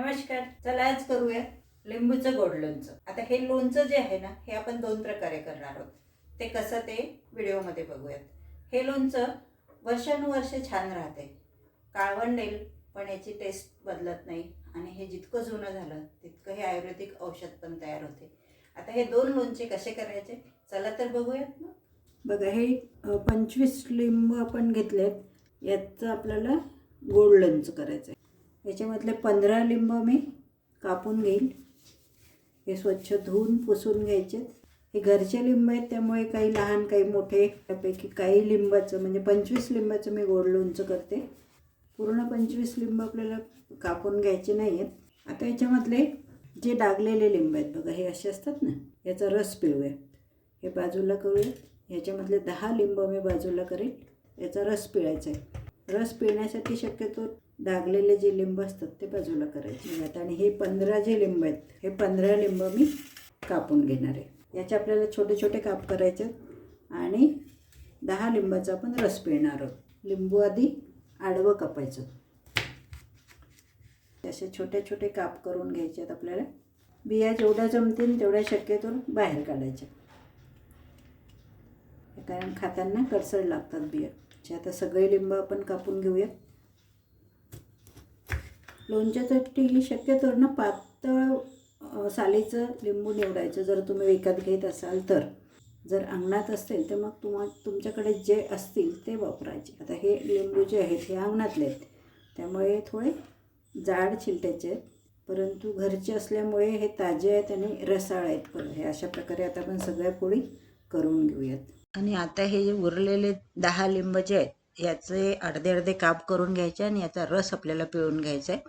नमस्कार. चला आज करूया लिंबूचं गोड लोणचं. आता हे लोणचं जे आहे ना हे आपण दोन प्रकारे करणार आहोत. ते कसं ते व्हिडिओमध्ये बघूयात. हे लोणचं वर्षानुवर्षे छान राहते. काळवंडेल पण याची टेस्ट बदलत नाही. आणि हे जितकं जुनं झालं तितकं हे आयुर्वेदिक औषध पण तयार होते. आता हे दोन लोणचे कसे करायचे? चला तर बघूयात मग बघा हे पंचवीस लिंबू आपण घेतलेत. याचं आपल्याला गोड लोणचं करायचं आहे याच्यामधले पंधरा लिंब मी कापून घेईल. हे स्वच्छ धुवून पुसून घ्यायचे. हे घरचे लिंब आहेत त्यामुळे काही लहान काही मोठे त्यापैकी काही लिंबाचं म्हणजे पंचवीस लिंबाचं मी गोड लोणचं करते. पूर्ण पंचवीस लिंब आपल्याला कापून घ्यायचे नाही आहेत. आता याच्यामधले जे डागलेले लिंब आहेत बघा हे असे असतात ना याचा रस पिळूया. हे बाजूला करूया. ह्याच्यामधले दहा लिंब मी बाजूला करेल. याचा रस पिळायचा आहे. रस पिळण्यासाठी शक्यतो दागलेले जे लिंब असतात ते बाजूला करायचे आहेत. आणि हे पंधरा जे लिंब आहेत हे पंधरा लिंब मी कापून घेणार आहे. याचे आपल्याला छोटे छोटे काप करायचे आणि दहा लिंबाचा आपण रस पिळणार आहोत. लिंबू आधी आडवं कापायचं. असे छोटे छोटे काप करून घ्यायचे आहेत आपल्याला. बिया जेवढ्या जमतील तेवढ्या शक्यतो बाहेर काढायच्या. कारण खाताना कडसड लागतात बिया. आता सगळे लिंब आपण कापून घेऊयात लोणच्यासाठी शक्यतो ना पातळ सालीचं लिंबू निवडायचं. जर तुम्ही विकत घेत असाल तर. जर अंगणात असतील तर मग तुम्हा तुमच्याकडे जे असतील ते वापरायचे. आता हे लिंबू जे आहेत हे अंगणातले आहेत. त्यामुळे थोडे जाड चिलट्याचे आहेत. परंतु घरचे असल्यामुळे हे ताजे आहेत आणि रसाळ आहेत. पण हे अशा प्रकारे आता आपण सगळ्या पोळी करून घेऊयात. आणि आता हे जे उरलेले दहा लिंब जे आहेत याचे अर्धे अर्धे काप करून घ्यायचे आणि याचा रस आपल्याला पिळून घ्यायचा आहे.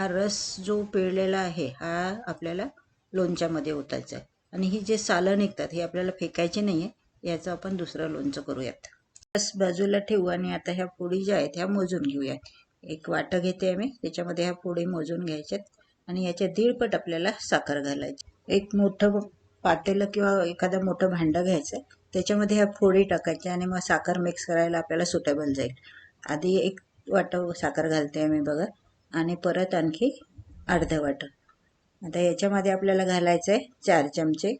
हा रस जो पिळलेला आहे हा आपल्याला लोणच्यामध्ये ओतायचा आहे. आणि ही जे सालं निघतात हे आपल्याला फेकायचे नाही आहे याचं आपण दुसरं लोणचं करूयात. रस बाजूला ठेवू आणि आता ह्या पोळी ज्या आहेत ह्या मोजून घेऊयात. एक वाटं घेते आम्ही त्याच्यामध्ये ह्या पोळी मोजून घ्यायच्यात आणि याच्या दीडपट आपल्याला साखर घालायची. एक मोठं पातेलं किंवा एखादं मोठं भांडं घ्यायचं आहे त्याच्यामध्ये ह्या फोडी टाकायच्या आणि मग साखर मिक्स करायला आपल्याला सुटेबल जाईल. आधी एक वाटं साखर घालते मी बघा. आणि परत आणखी अर्धं वाटण. आता याच्यामध्ये आपल्याला घालायचं आहे चार चमचे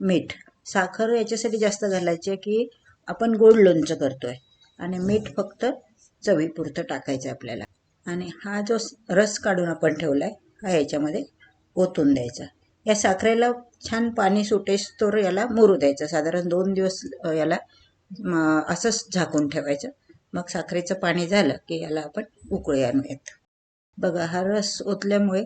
मीठ. साखर याच्यासाठी जास्त घालायची आहे की आपण गोड लोणचं करतो आहे आणि मीठ फक्त चवीपुरतं टाकायचं आहे आपल्याला. आणि हा जो रस काढून आपण ठेवला आहे हा याच्यामध्ये ओतून द्यायचा. या साखरेला छान पाणी सुटेस तर याला मुरू द्यायचं. साधारण दोन दिवस याला असंच झाकून ठेवायचं. मग साखरेचं पाणी झालं की याला आपण उकळी आणूयात. बघा हा रस ओतल्यामुळे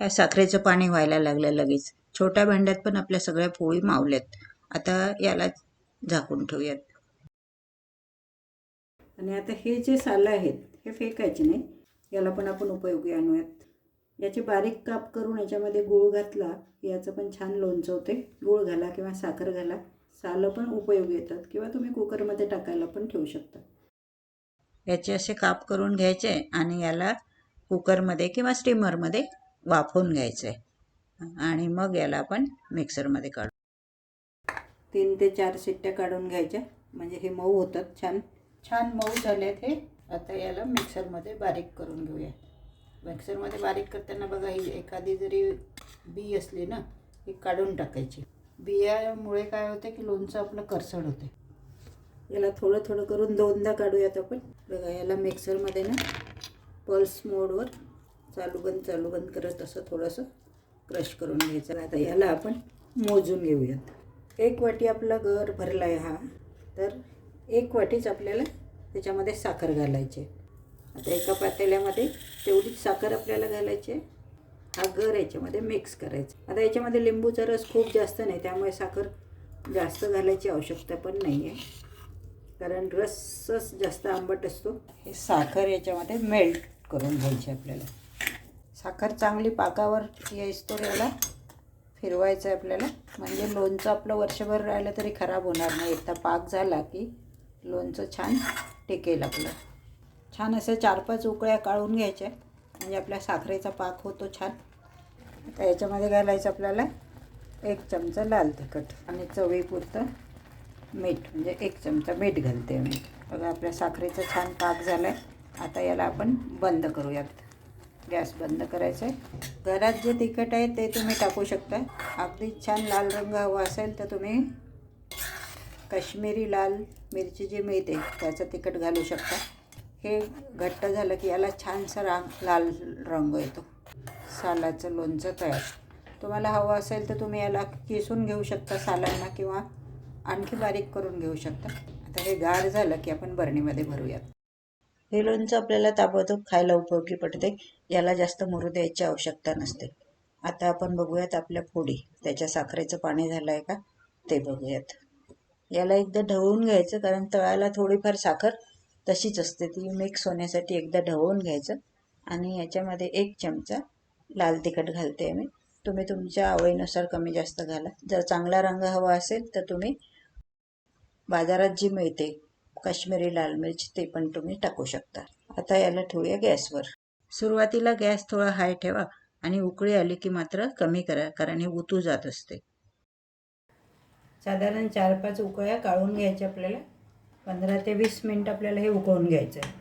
ह्या साखरेचं पाणी व्हायला लागलं लगेच. छोट्या भांड्यात पण आपल्या सगळ्या पोळी मावल्यात. आता याला झाकून ठेवूयात. आणि आता हे जे सालं आहेत हे फेकायचे नाही. याला पण आपण उपयोगी आणूयात. याचे बारीक काप करून याच्यामध्ये गूळ घातला याचं पण छान लोणचं होते गूळ घाला किंवा साखर घाला. सालं पण उपयोगी येतात किंवा तुम्ही कुकरमध्ये टाकायला पण ठेवू शकता. याचे असे काप करून घ्यायचे आणि याला कुकरमध्ये किंवा स्टीमरमध्ये वाफवून घ्यायचं. आहे आणि मग याला आपण मिक्सरमध्ये काढू. तीन ते चार शिट्ट्या काढून घ्यायच्या. म्हणजे हे मऊ होतात छान. छान मऊ झालेत हे. आता याला मिक्सरमध्ये बारीक करून घेऊया. मिक्सरमध्ये बारीक करताना बघा ही एखादी जरी बी असली ना ही काढून टाकायची. बियामुळे काय होते की लोणचं आपलं करसड होते. याला थोडं थोडं करून दोनदा काढूयात आपण. बघा याला मिक्सरमध्ये ना पल्स मोडवर चालू बंद चालू बंद करत असं थोडंसं क्रश करून घ्यायचं. आता याला आपण मोजून घेऊयात. एक वाटी आपला गर भरला आहे हा. तर एक वाटीच आपल्याला त्याच्यामध्ये साखर घालायची आता एका पातेल्यामध्ये तेवढीच साखर आपल्याला घालायची हा गर याच्यामध्ये मिक्स करायचा. आता याच्यामध्ये लिंबूचा रस खूप जास्त नाही त्यामुळे साखर जास्त घालायची आवश्यकता पण नाही आहे कारण रसच जास्त आंबट असतो. हे साखर याच्यामध्ये मेल्ट करून घ्यायची आपल्याला. साखर चांगली पाकावर यायचं याला फिरवायचं आहे आपल्याला. म्हणजे लोणचं आपलं वर्षभर राहिलं तरी खराब होणार नाही. एकदा पाक झाला की लोणचं छान टेकेल आपलं. छान असे चार पाच उकळ्या काढून घ्यायच्या. म्हणजे आपल्या साखरेचा पाक होतो छान. आता याच्यामध्ये घालायचं आपल्याला एक चमचा लाल तिखट आणि चवीपुरतं मीठ. म्हणजे एक चमचा मीठ घालते मी. बघा आपल्या साखरेचा छान पाक झाला आहे आता याला आपण बंद करूयात. गॅस बंद करायचा आहे घरात जे तिखट आहे ते तुम्ही टाकू शकता. अगदी छान लाल रंग हवा असेल तर तुम्ही काश्मीरी लाल मिरची जी मिळते त्याचं तिखट घालू शकता. हे घट्ट झालं की याला छानसा रांग लाल रंग येतो. सालाचं लोणचं तयार. तुम्हाला हवं असेल तर तुम्ही याला किसून घेऊ शकता सालांना किंवा आणखी बारीक करून घेऊ शकता. आता हे गार झालं की आपण बरणीमध्ये भरूयात. हे लोणचं आपल्याला ताबडतोब खायला उपयोगी पडते. याला जास्त मुरू द्यायची आवश्यकता नसते. आता आपण बघूयात आपल्या फोडी. त्याच्या साखरेचं पाणी झालं आहे का? ते बघूयात. याला एकदा ढवळून घ्यायचं कारण तळाला थोडीफार साखर तशीच असते. ती मिक्स होण्यासाठी एकदा ढवळून घ्यायचं आणि याच्यामध्ये एक चमचा लाल तिखट घालते मी तुम्ही तुमच्या आवडीनुसार कमी जास्त घाला. जर चांगला रंग हवा असेल तर तुम्ही बाजारात जी मिळते काश्मीरी लाल मिरची ते पण तुम्ही टाकू शकता. आता याला ठेवूया गॅसवर. सुरुवातीला गॅस थोडा हाय ठेवा आणि उकळी आली की मात्र कमी करा कारण हे उतू जात असते. साधारण चार पाच उकळ्या काढून घ्यायच्या आपल्याला. पंधरा ते वीस मिनटं आपल्याला हे उकळून घ्यायचं आहे.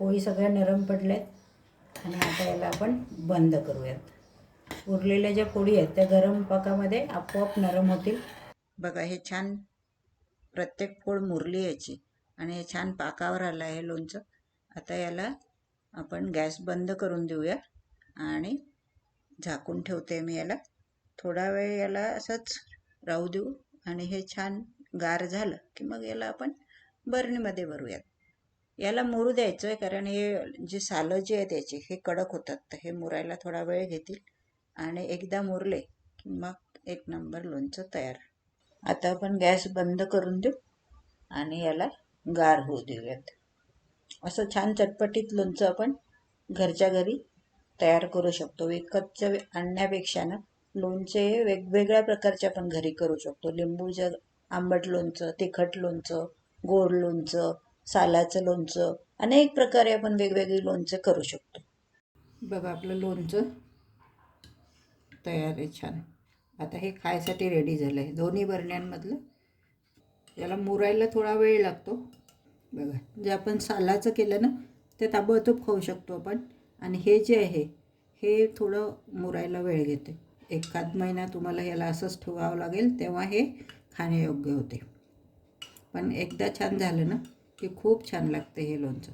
पोळी सगळ्या नरम पडल्यात. आणि आता याला आपण बंद करूयात. उरलेल्या ज्या पोळी आहेत त्या गरम पाकामध्ये आपोआप नरम होतील. बघा हे छान प्रत्येक पोळ मुरली याची. आणि हे छान पाकावर आलं आहे लोणचं. आता याला आपण गॅस बंद करून देऊया आणि झाकून ठेवते मी याला. थोडा वेळ याला असंच राहू देऊ आणि हे छान गार झालं की मग याला आपण बरणीमध्ये भरूयात. याला मुरू द्यायचं आहे कारण हे जे सालं जे आहे त्याची हे कडक होतात तर हे मुरायला थोडा वेळ घेतील आणि एकदा मुरले की मग एक नंबर लोणचं तयार. आता आपण गॅस बंद करून देऊ आणि याला गार होऊ देऊयात. असं छान चटपटीत लोणचं आपण घरच्या घरी तयार करू शकतो. विकतचं आणण्यापेक्षा ना लोणचे वेगवेगळ्या प्रकारचे आपण घरी करू शकतो. लिंबूचं आंबट लोणचं तिखट लोणचं गोड लोणचं सालाचं लोणचं अनेक प्रकारे आपण वेगवेगळी लोणचं करू शकतो. बघा आपलं लोणचं तयार आहे छान. आता हे खायसाठी रेडी झालं आहे दोन्ही बरण्यांमधलं याला मुरायला थोडा वेळ लागतो. बघा जे आपण सालाचं केलं ना ते ताबडतोब खाऊ शकतो आपण. आणि हे जे आहे हे थोडं मुरायला वेळ घेते. एखाद महिना तुम्हाला याला असंच ठेवावं लागेल तेव्हा हे खाण्यायोग्य होते. पण एकदा छान झालं ना की खूप छान लागते हे लोणचं.